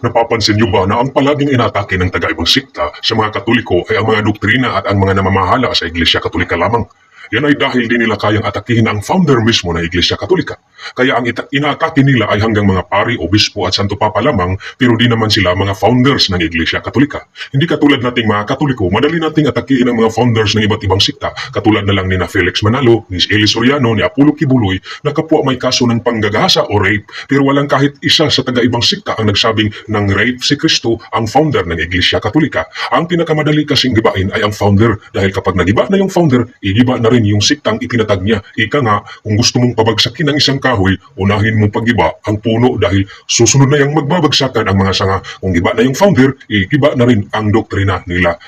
Napapansin niyo ba na ang palaging inatake ng taga-ibang sikta sa mga Katoliko ay ang mga doktrina at ang mga namamahala sa Iglesia Katolika lamang? Yan ay dahil di nila kayang atakihin ang founder mismo ng Iglesia Katolika. Kaya ang inaatake nila ay hanggang mga pari, obispo at santo papa lamang pero di naman sila mga founders ng Iglesia Katolika. Hindi katulad nating mga Katoliko, madali nating atakihin ang mga founders ng iba't ibang sikta katulad na lang ni na Felix Manalo, ni Eli Soriano, ni Apollo Kibuloy na kapwa may kaso ng panggagasa o rape pero walang kahit isa sa taga-ibang sikta ang nagsabing ng rape si Kristo ang founder ng Iglesia Katolika. Ang pinakamadali kasing gibain ay ang founder dahil kapag nagiba na yung founder, igiba na rin yung siktang itinatag niya. Ika nga, kung gusto mong pabagsakin ang isang kahoy, unahin mo pagiba ang puno dahil susunod na yung magbabagsakan ang mga sanga. Kung giba na yung founder, igiba na rin ang doktrina nila.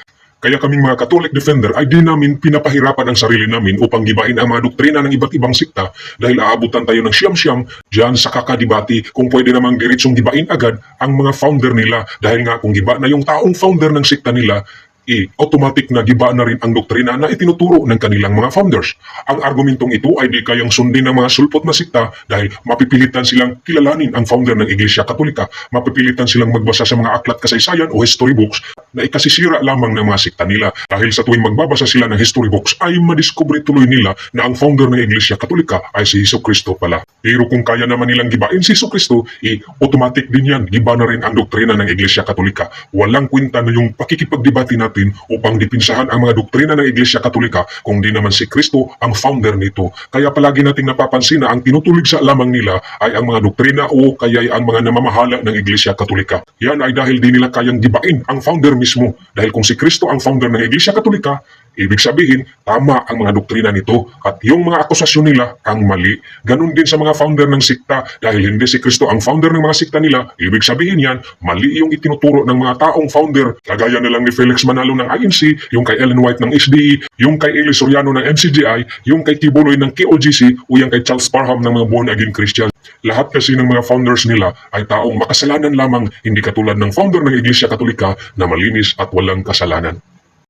Kaya kaming mga Catholic Defender ay di namin pinapahirapan ang sarili namin upang gibain ang mga doktrina ng iba't ibang sikta dahil aabutan tayo ng siyam-siyam dyan sa kakadibati kung pwede namang diretsong gibain agad ang mga founder nila dahil nga kung giba na yung taong founder ng sikta nila i automatic na giba na rin ang doktrina na itinuturo ng kanilang mga founders. Ang argumentong ito ay di kayang sundin ng mga sulpot na sikta dahil mapipilitan silang kilalanin ang founder ng Iglesia Katolika, mapipilitan silang magbasa sa mga aklat kasaysayan o history books na ikasisira lamang ng mga sikta nila dahil sa tuwing magbabasa sila ng history books ay madiskubre tuloy nila na ang founder ng Iglesia Katolika ay si Hesus Kristo pala. Pero kung kaya naman nilang gibain si Hesus Kristo, i-automatic din yan, giba na rin ang doktrina ng Iglesia Katolika. Walang kwenta na yung pakikipagdebate natin upang dipinsahan ang mga doktrina ng Iglesia Katolika kung di naman si Kristo ang founder nito. Kaya palagi nating napapansin na ang tinutulig sa lamang nila ay ang mga doktrina o kaya ay ang mga namamahala ng Iglesia Katolika. Yan ay dahil di nila kayang gibain ang founder mismo. Dahil kung si Kristo ang founder ng Iglesia Katolika, Ibig sabihin, tama ang mga doktrina nito at yung mga akusasyon nila ang mali. Ganon din sa mga founder ng sikta dahil hindi si Kristo ang founder ng mga sikta nila. Ibig sabihin yan, mali yung itinuturo ng mga taong founder. Kagaya na lang ni Felix Manalo ng INC, yung kay Ellen White ng SDE, yung kay Eli Soriano ng MCGI, yung kay Kibuloy ng KOGC o yung kay Charles Parham ng mga born again Christian. Lahat kasi ng mga founders nila ay taong makasalanan lamang, hindi katulad ng founder ng Iglesia Katolika na malinis at walang kasalanan.